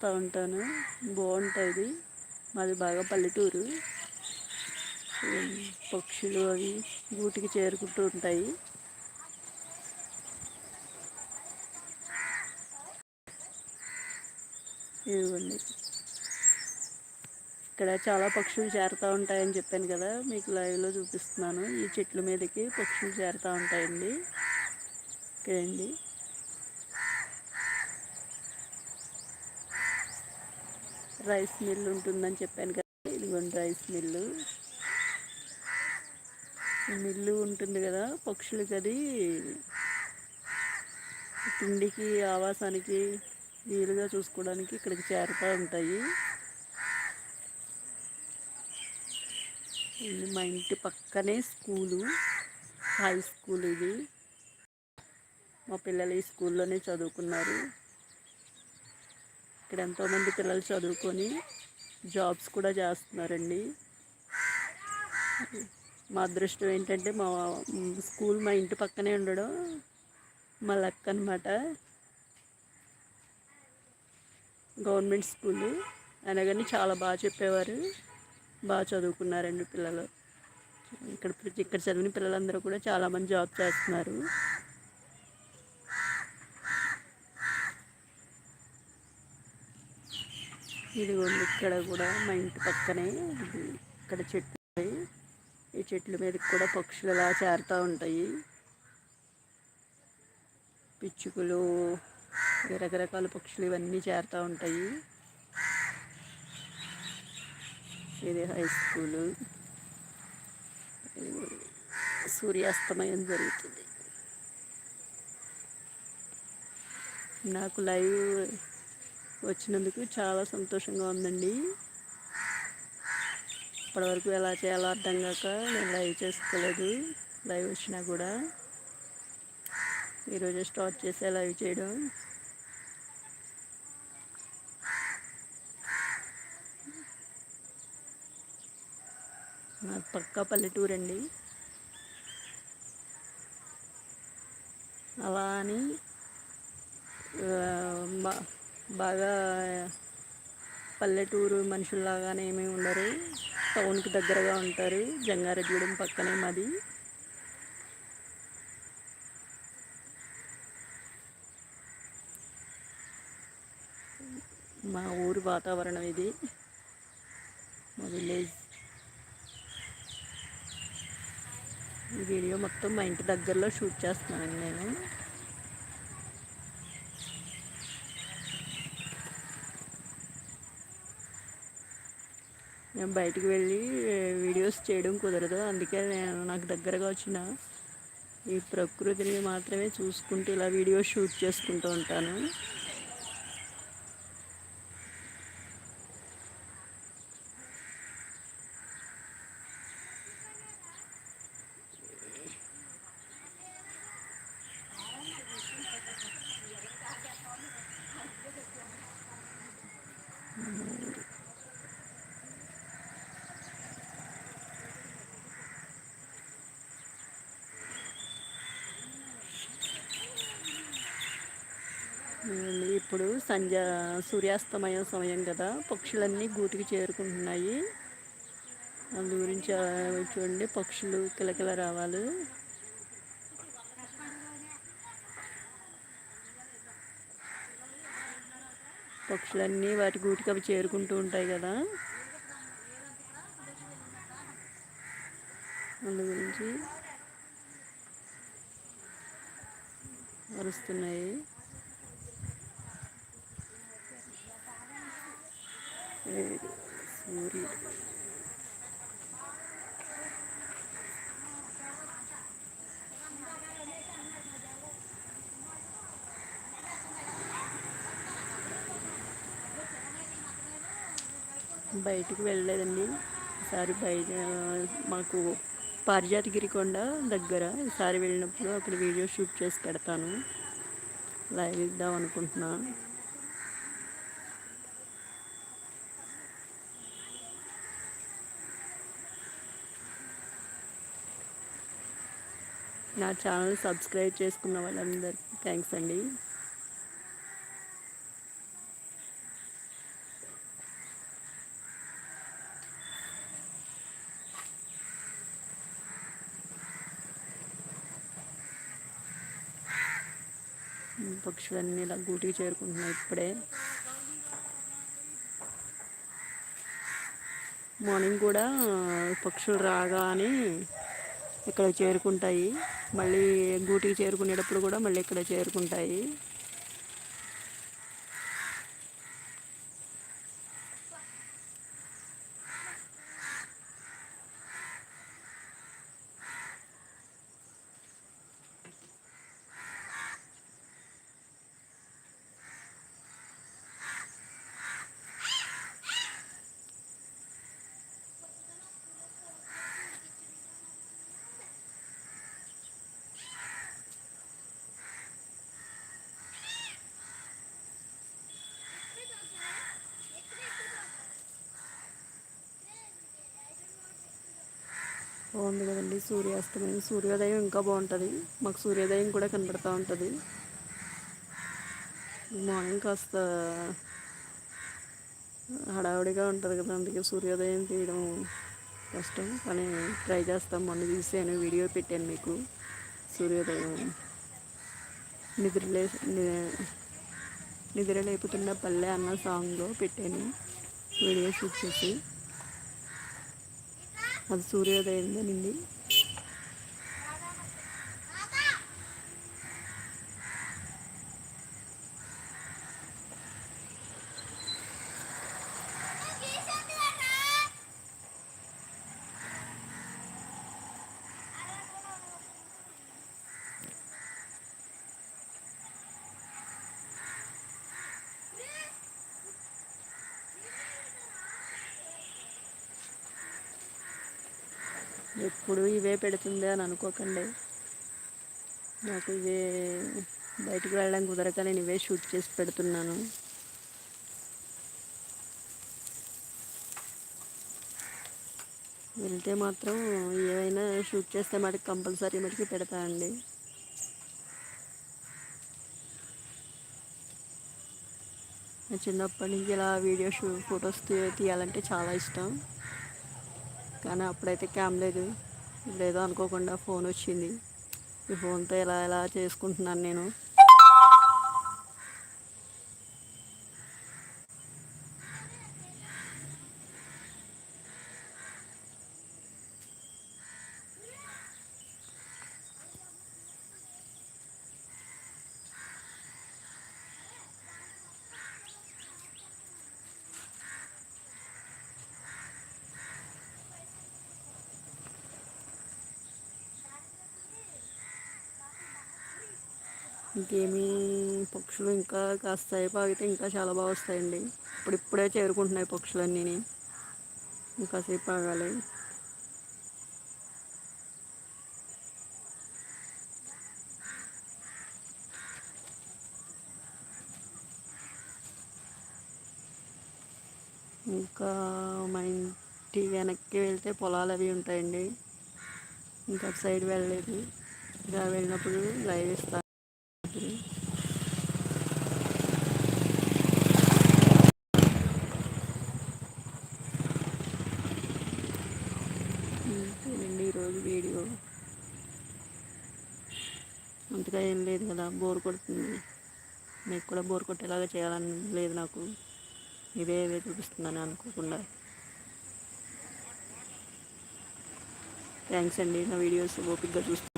చేస్తూ ఉంటాను. బాగుంటుంది. మాది బాగా పల్లెటూరు. పక్షులు అవి గూటికి చేరుకుంటూ ఉంటాయి. ఇదిగోండి. ఇక్కడ చాలా పక్షులు చేరుతూ ఉంటాయని చెప్పాను కదా మీకు లైవ్లో చూపిస్తున్నాను. ఈ చెట్ల మీదకి పక్షులు చేరుతూ ఉంటాయండి. ఇక్కడండి. రైస్ మిల్ ఉంటుందని చెప్పాను కదా. ఇదిగోండి రైస్ మిల్లు. మిల్లు ఉంటుంది కదా పక్షులకి అది. తిండికి ఆవాసానికి వీలుగా చూసుకోవడానికి ఇక్కడికి చేరుతూ ఉంటాయి. ఇది మా ఇంటి పక్కనే స్కూలు హై స్కూల్ ఇది. మా పిల్లలు ఈ స్కూల్లోనే చదువుకున్నారు. ఇక్కడ ఎంతోమంది పిల్లలు చదువుకొని జాబ్స్ కూడా చేస్తున్నారండి. మా అదృష్టం ఏంటంటే మా స్కూల్ మా ఇంటి పక్కనే ఉండడం మా లక్ అనమాట గవర్నమెంట్ స్కూలు. అనగానే చాలా బాగా చెప్పేవారు. బాగా చదువుకున్నారండి పిల్లలు. ఇక్కడ ఇక్కడ చదివిన పిల్లలందరూ కూడా చాలామంది జాబ్ చేస్తున్నారు. ఇదిగోండి ఇక్కడ కూడా మా ఇంటి పక్కనే ఇక్కడ చెట్లు ఈ చెట్ల మీదకి కూడా పక్షులు అలా చేరుతూ ఉంటాయి. పిచ్చుకలు రకరకాల పక్షులు ఇవన్నీ చేరుతూ ఉంటాయి. ఇది హై స్కూలు సూర్యాస్తమయం జరుగుతుంది. నాకు లైవ్ వచ్చినందుకు చాలా సంతోషంగా ఉందండి. ఇప్పటివరకు ఎలా చేయాలో అర్థం కాక నేను లైవ్ చేసుకోలేదు. లైవ్ వచ్చినా కూడా. ఈరోజు స్టార్ట్ చేసే లైవ్ చేయడం. నాకు పక్కా పల్లెటూరు అండి. అలా అని బాగా పల్లెటూరు మనుషుల్లాగానే ఏమీ ఉండరు. టౌన్కి దగ్గరగా ఉంటారు. జంగారెడ్డిగూడెం పక్కనే మాది. మా ఊరు వాతావరణం ఇది. మా విలేజ్. ఈ వీడియో మొత్తం మా ఇంటి దగ్గరలో షూట్ చేస్తున్నాను నేను. నేను బయటికి వెళ్ళి వీడియోస్ చేయడం కుదరదు. అందుకే నేను నాకు దగ్గరగా వచ్చిన ఈ ప్రకృతిని మాత్రమే చూసుకుంటూ ఇలా వీడియోస్ షూట్ చేసుకుంటూ ఉంటాను. ఇప్పుడు సంధ్య సూర్యాస్తమయం సమయం కదా. పక్షులన్నీ గూటికి చేరుకుంటున్నాయి. అందు గురించి చూడండి. పక్షులు కిలకిల రావాలి. పక్షులన్నీ వాటి గూటికి అవి చేరుకుంటూ ఉంటాయి కదా. అందు గురించి అరుస్తున్నాయి. సూర్యుడు. బయటికి వెళ్ళలేదండి. ఈసారి బయట మాకు పారిజాతగిరి కొండ దగ్గర ఈసారి వెళ్ళినప్పుడు అక్కడ వీడియో షూట్ చేసి పెడతాను. లైవ్ ఇద్దాం అనుకుంటున్నాను. నా ఛానల్ సబ్స్క్రైబ్ చేసుకున్న వాళ్ళందరికీ థ్యాంక్స్ అండి. పక్షులన్నీ ఇలా గూటికి చేరుకుంటున్నాయి ఇప్పుడే. మార్నింగ్ కూడా పక్షులు రాగానే ఇక్కడ చేరుకుంటాయి. మళ్ళీ గూటికి చేరుకునేటప్పుడు కూడా మళ్ళీ ఇక్కడ చేరుకుంటాయి. బాగుంది కదండి సూర్యాస్తమయం. సూర్యోదయం ఇంకా బాగుంటుంది. మాకు సూర్యోదయం కూడా కనబడుతూ ఉంటుంది. మార్నింగ్ కాస్త హడావుడిగా ఉంటుంది కదా అందుకే సూర్యోదయం తీయడం కష్టం. కానీ ట్రై చేస్తాం. మొన్న తీసాను వీడియో పెట్టాను మీకు. సూర్యోదయం నిద్రలే నిద్ర లేపుతున్న పల్లె అన్న సాంగ్లో పెట్టాను. వీడియో షూట్ అది సూర్యోదయం సూర్యోదయందేనండి ఎప్పుడు ఇవే పెడుతుంది అని అనుకోకండి. నాకు ఇవే బయటకు వెళ్ళడం కుదరక నేను ఇవే షూట్ చేసి పెడుతున్నాను. వెళ్తే మాత్రం ఏవైనా షూట్ చేస్తే మటుకు కంపల్సరీ మటుకు పెడతా అండి. చిన్నప్పటి నుంచి ఇలా వీడియో షూ ఫొటోస్ తీయాలంటే చాలా ఇష్టం. కానీ అప్పుడైతే క్యామ్ లేదు. లేదో అనుకోకుండా ఫోన్ వచ్చింది. ఈ ఫోన్తో ఎలా ఎలా చేసుకుంటున్నాను నేను? ఇంకేమీ పక్షులు ఇంకా కాస్త సేపు ఆగితే ఇంకా చాలా బాగా వస్తాయండి. ఇప్పుడు ఇప్పుడే చేరుకుంటున్నాయి పక్షులన్నీ. ఇంకాసేపు ఆగాలి. ఇంకా మా ఇంటి వెనక్కి వెళ్తే పొలాలు అవి ఉంటాయండి. ఇంకా సైడ్ వెళ్ళలేదు. ఇలా వెళ్ళినప్పుడు లైవ్ ఇస్తాను ఈరోజు వీడియో అంతగా ఏం లేదు కదా బోర్ కొడుతుంది. మీకు కూడా బోర్ కొట్టేలాగా చేయాలని లేదు నాకు. ఇదే ఇవే చూపిస్తుందని అనుకోకుండా. థ్యాంక్స్ అండి నా వీడియోస్ ఓపిక్గా చూస్తాను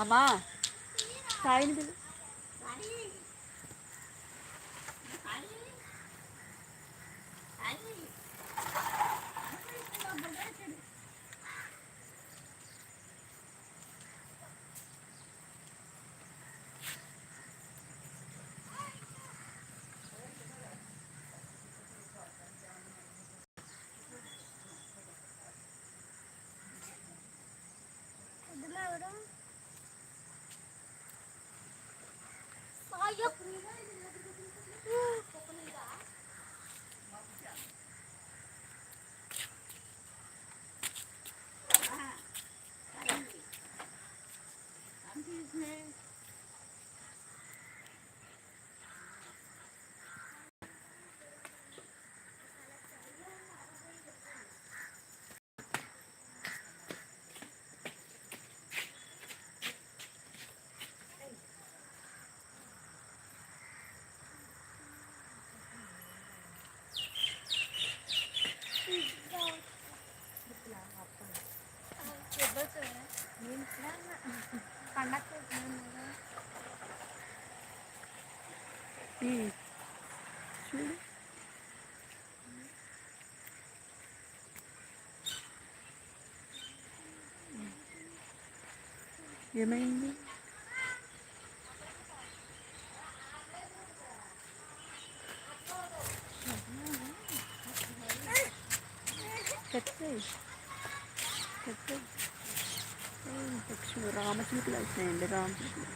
అమ్మా సాయిని పిలు ఈ, ఏమైంది? కట్టే కట్టే పక్షులు రామచిలుకలు వచ్చినాయండి రామచిలుకలు